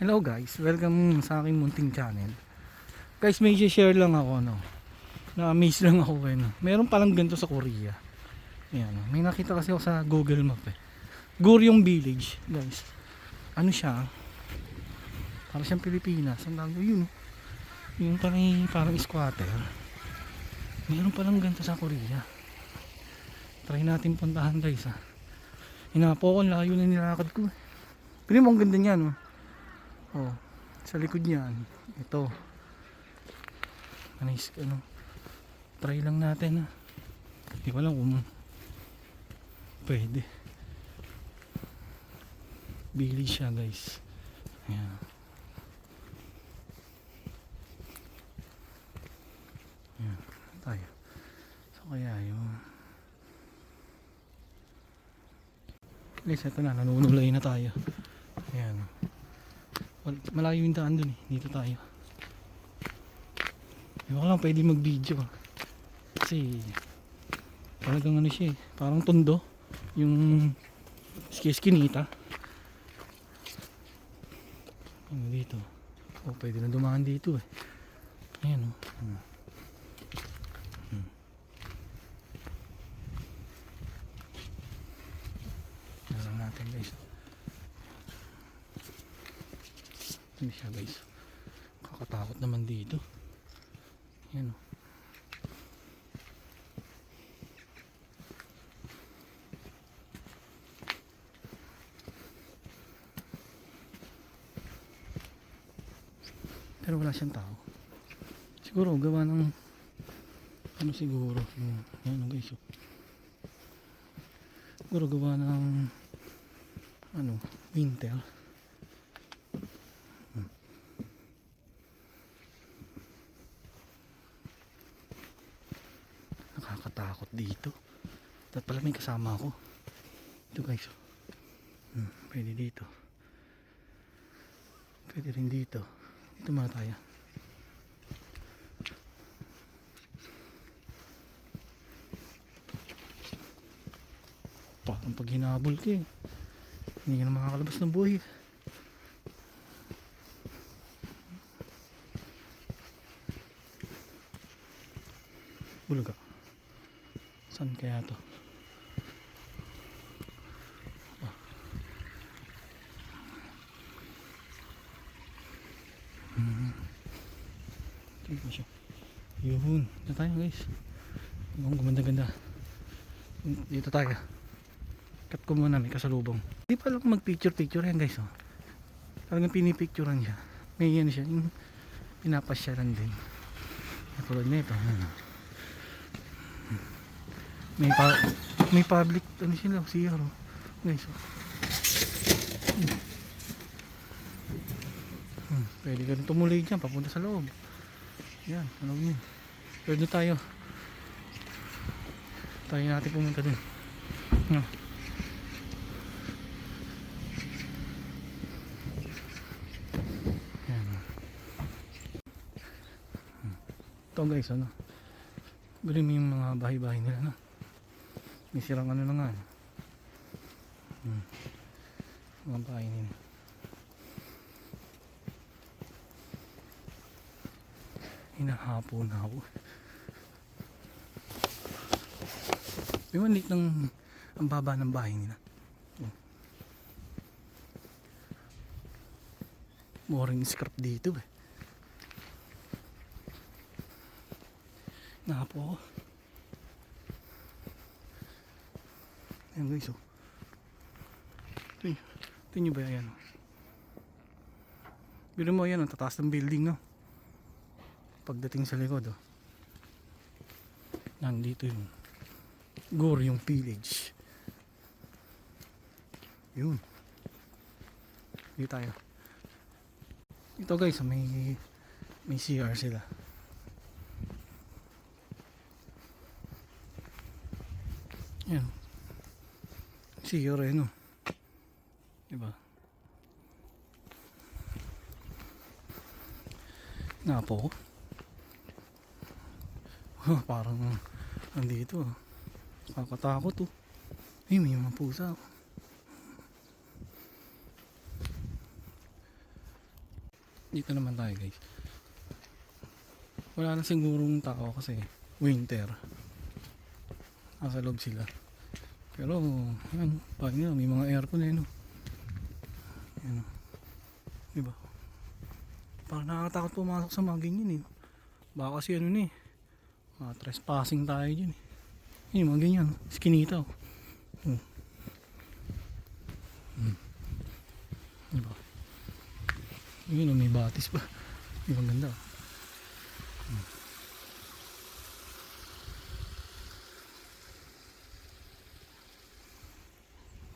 Hello guys, welcome sa aking munting channel. Guys, may share lang ako no. Na-amaze lang ako eh. No? Meron palang ganito sa Korea. Ayan, no? may nakita kasi ako sa Google Map eh. Guryong Village, guys. Ano siya? Para siyang Pilipinas. Ang tawag yun. Yung parang, parang squatter. Meron palang ganito sa Korea. Try natin puntahan guys ha. Hinapo ko, layo na nilakad ko eh. Pero mo ang ganda niya no. Oh, sa likod niyan, ito. Anis, ano, try lang natin ha. Hindi ko alam kung pwede. Bili siya guys. Ayan. Ayan, tayo. So kaya yun. Guys, ito na, nanunulay na tayo. Ayan. Malayo yung daan dun eh. Dito tayo. Ba lang pwede mag-video. Kasi talagang ano siya eh. Parang tondo. Yung skiskinita. Ano dito? Oh, pwede na dumaan dito eh. Ayan oh. Hmm. Hmm. Natin guys. Hindi siya guys. Kakatakot naman dito. Yan o. Pero wala siyang tao. Siguro gawa ng ano siguro yan o guys. oh. Siguro gawa ng ano winter. Nakakatakot dito. Dapat pala may kasama ako. Ito guys. Hmm, pwede dito. Pwede rin dito. Dito muna tayo. Parang pag hinabol ka eh. Hindi ka na makakalabas ng buhay. Bulaga. Saan kaya to? Ah. Mhm. Siya. Yun. Dito tayo guys. Ang gumanda-ganda. Dito tayo. Cut ko muna may kasalubong. Hindi pa lang mag-picture-picture yan guys. Oh. Talagang pinipicturean siya. May yan siya. Yung pinapasyalan din. Katulad nito. Ano. May pa may public ano sila CR oh. Guys. Oh. Hmm, pwede ka rin tumuloy dyan papunta sa loob. Yan, alam niyo. Pwede tayo. Tayo natin pumunta dun. No. Yan. Hmm. Ito guys, ano? Galing yung mga bahay-bahay nila, no? May sirang ano na nga. eh. Hmm. Mga bahay nila. Hinahapo na ako. May maliit ng ang baba ng bahay nila. Oh. Boring scrap dito eh. Nahapo ako. Ayan guys oh. Tingnan nyo ba yan? Biro mo yan, ang tataas ng building no. Pagdating sa likod oh. Nandito yung Gore yung village. Yun. Dito tayo. Ito guys, may may CR sila. Yan. CR eh no. Diba? Nga po. Parang nandito. ah. Kakatakot oh. Eh, may mga pusa. oh. Dito naman tayo guys. Wala na sigurong tao kasi winter. Nasa loob sila. Pero, yan, pag nila, may mga aircon eh, no? Yan. Diba? Parang nakakatakot pumasok sa mga ganyan eh. Baka kasi ano na eh. Mga trespassing tayo dyan eh. Yun, mga ganyan. Skinita oh. Hmm. Hmm. Diba? Yun, oh, may batis pa. Ba ganda? oh. Hmm.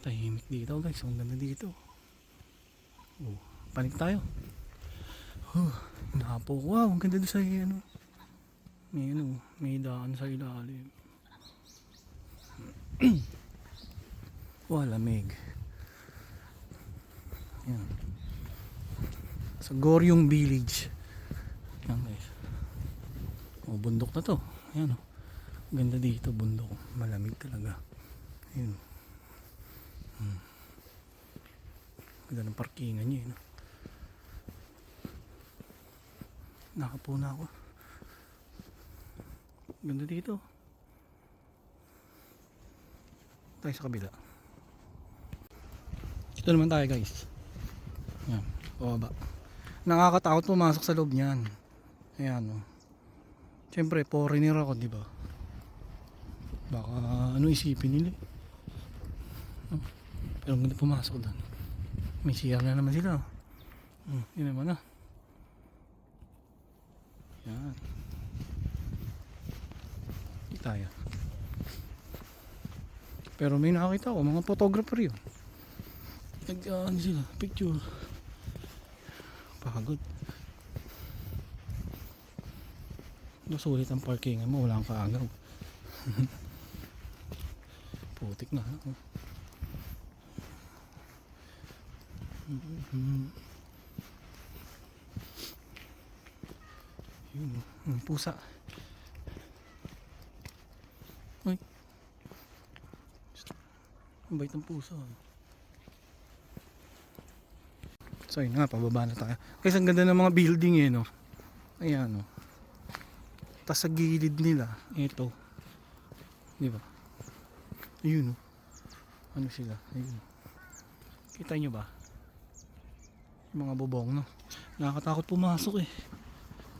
Tahimik dito guys. Ang ganda dito. Oh, panik tayo. Huh, napo. Wow, ang ganda doon sa ano. May ano, may daan sa ilalim. Wala lamig. Yan. Sa Goryong Village. Yan guys. O, bundok na to. Yan o. Ganda dito, bundok. Malamig talaga. Ayun. Hmm. Ganda ng parkingan niya, eh, no? Nakapo na ako. Ganda dito. Tayo sa kabila. Ito naman tayo guys. Yan, pababa. Nakakatakot pumasok sa loob niyan. Ayan oh. Siyempre, foreigner ako, di ba? Baka ano isipin nila. eh. Oh, Pero ganda pumasok doon. May CR na naman sila. oh. Hmm, yun naman ah. Yan. Tayo. Pero may nakakita ko, mga photographer yun. Nag, ano sila, picture. Pagod. Nasulit ang parkingan mo, wala kang kaagaw. Putik na. ha? Yun, oh. Ang pusa. Ang bait ng pusa. oh. So yun nga, pababa na tayo. Kasi ang ganda ng mga building eh, no? Ayan, no? Tapos sa gilid nila, ito. Di ba? Ayun, no? Ano sila? Ayun. Kita nyo ba? Mga bubong, no? Nakakatakot pumasok eh.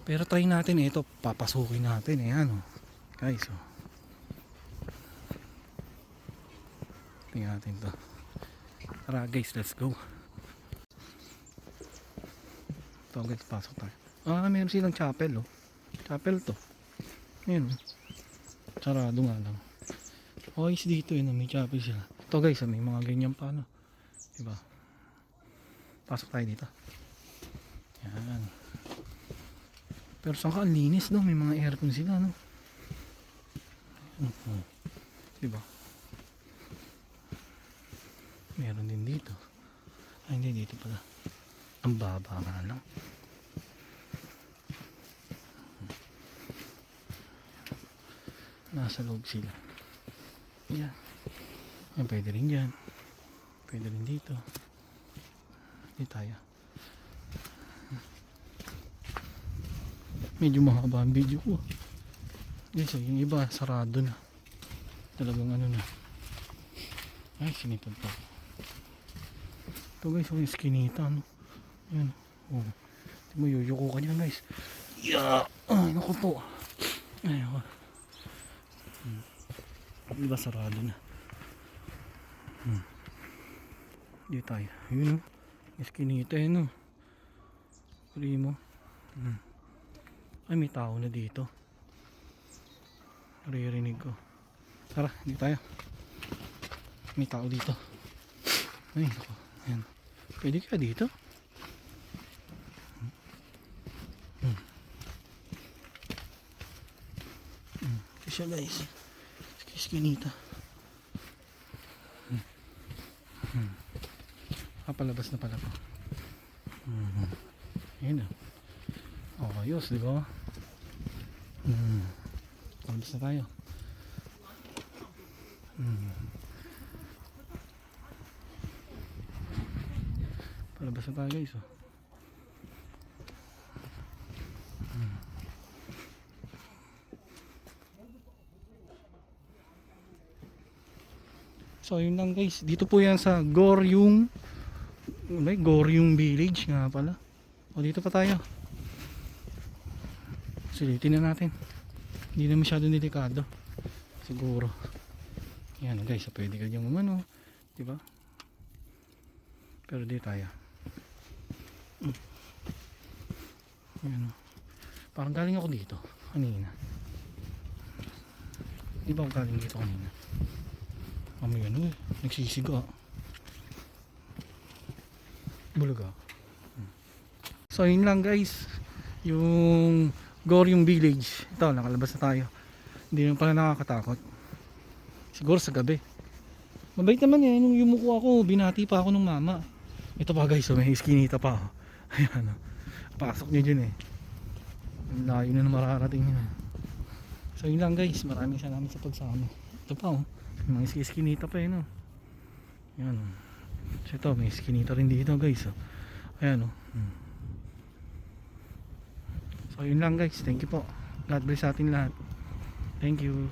Pero try natin eh, ito. Papasukin natin eh, ano? Guys, oh. Tingnan natin to. Tara guys, let's go. Ito guys, pasok tayo. Ah, meron silang chapel oh. Chapel to. Ayun oh. Sarado nga lang. Okay, is dito yun, oh, may chapel sila. Ito guys, ah, may mga ganyan pa no. Diba? Pasok tayo dito. Yan. Pero saan ka, ang linis no? May mga aircon sila no. Mhm. Diba? Meron din dito. Ay, hindi dito pala. Ang baba nga lang. Nasa loob sila. Yan. Yan, pwede rin dyan. Pwede rin dito. Hindi tayo. Medyo mahaba ang video ko. Yes, yung iba sarado na. Talagang ano na. Ay, sinipad pa. Ito guys, yung skinita, no? Yan. Oh. Di mo, yuyuko ka dyan guys. Yeah! Ay, naku po. Ay. Hmm. Di ba sarado na? Hmm. Di tayo. Yun, no? Yung skinita, yun? Primo. Hmm. Ay, may tao na dito. Naririnig ko. Tara, hindi tayo. May tao dito. Ay, naku. Ayan. Pwede kaya dito? Hmm. Hmm. Ito siya guys. Skinita. Hmm. Hmm. Ah, palabas na pala po. Hmm. Ayun na. Oh, ayos, di ba? Hmm. Palabas na tayo. Palabas na tayo guys oh. So yun lang guys, dito po yan sa Goryung may Goryung Village nga pala. O dito pa tayo. Sulitin na natin. Hindi na masyado delikado. Siguro. Yan guys, pwede ka dyan umano. Diba? Pero di tayo. Yan o. Parang galing ako dito. Kanina. Di ba ako galing dito kanina? Amoy ano eh. Nagsisiga. Bulaga. Hmm. So yun lang guys. Yung Goryong Village. Ito, nakalabas na tayo. Hindi naman pala nakakatakot. Siguro sa gabi. Mabait naman eh. Nung yumuko ako, binati pa ako ng mama. Ito pa guys, so may iskinita pa ako. Ayan o. Pasok nyo dyan eh. Ang layo na mararating nyo. So yun lang guys. Maraming salamat sa pagsama. Ito pa oh. May mga iskinita pa eh no. Ayan o. So ito, may iskinita rin dito guys. Oh. Ayan o. Hmm. So yun lang guys. Thank you po. God bless sa atin lahat. Thank you.